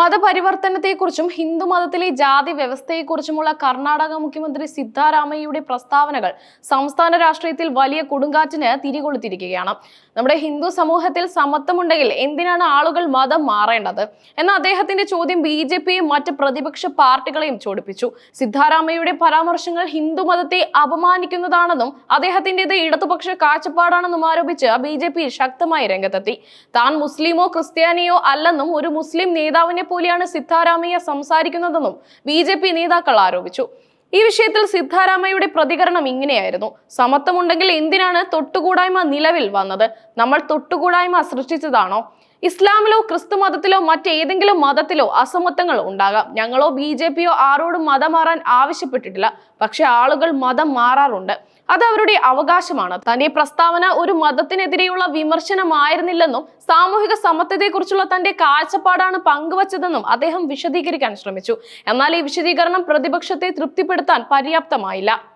മതപരിവർത്തനത്തെക്കുറിച്ചും ഹിന്ദു മതത്തിലെ ജാതി വ്യവസ്ഥയെക്കുറിച്ചുമുള്ള കർണാടക മുഖ്യമന്ത്രി സിദ്ധാരാമയ്യയുടെ പ്രസ്താവനകൾ സംസ്ഥാന രാഷ്ട്രീയത്തിൽ വലിയ കൊടുങ്കാറ്റിന് തിരികൊളുത്തിരിക്കുകയാണ്. നമ്മുടെ ഹിന്ദു സമൂഹത്തിൽ സമത്വമുണ്ടെങ്കിൽ എന്തിനാണ് ആളുകൾ മതം മാറേണ്ടത്? എന്ന അദ്ദേഹത്തിന്റെ ചോദ്യം ബി ജെ പിയും മറ്റ് പ്രതിപക്ഷ പാർട്ടികളെയും ചോദിപ്പിച്ചു സിദ്ധാരാമയ്യയുടെ പരാമർശങ്ങൾ ഹിന്ദു മതത്തെ അപമാനിക്കുന്നതാണെന്നും അദ്ദേഹത്തിന്റേത് ഇടതുപക്ഷ കാഴ്ചപ്പാടാണെന്നും ആരോപിച്ച് ബി ജെ പി ശക്തമായി രംഗത്തെത്തി. താൻ മുസ്ലിമോ ക്രിസ്ത്യാനിയോ അല്ലെന്നും ഒരു മുസ്ലിം നേതാവിനെ പോലെയാണ് സിദ്ധാരാമയ്യ സംസാരിക്കുന്നതെന്നും ബി ജെ പി നേതാക്കൾ ആരോപിച്ചു. ഈ വിഷയത്തിൽ സിദ്ധാരാമയ്യയുടെ പ്രതികരണം ഇങ്ങനെയായിരുന്നു. സമത്വമുണ്ടെങ്കിൽ എന്തിനാണ് തൊട്ടുകൂടായ്മ നിലവിൽ വന്നത്? നമ്മൾ തൊട്ടുകൂടായ്മ സൃഷ്ടിച്ചതാണോ? ഇസ്ലാമിലോ ക്രിസ്തു മതത്തിലോ മറ്റേതെങ്കിലും മതത്തിലോ അസമത്വങ്ങൾ ഉണ്ടാകാം. ഞങ്ങളോ ബി ജെ പിയോ ആരോടും മതം മാറാൻ ആവശ്യപ്പെട്ടിട്ടില്ല. പക്ഷെ ആളുകൾ മതം മാറാറുണ്ട്. അത് അവരുടെ അവകാശമാണ്. തന്റെ പ്രസ്താവന ഒരു മതത്തിനെതിരെയുള്ള വിമർശനമായിരുന്നില്ലെന്നും സാമൂഹിക സമത്വത്തെക്കുറിച്ചുള്ള തന്റെ കാഴ്ചപ്പാടാണ് പങ്കുവച്ചതെന്നും അദ്ദേഹം വിശദീകരിക്കാൻ ശ്രമിച്ചു. എന്നാൽ ഈ വിശദീകരണം പ്രതിപക്ഷത്തെ തൃപ്തിപ്പെടുത്താൻ പര്യാപ്തമായില്ല.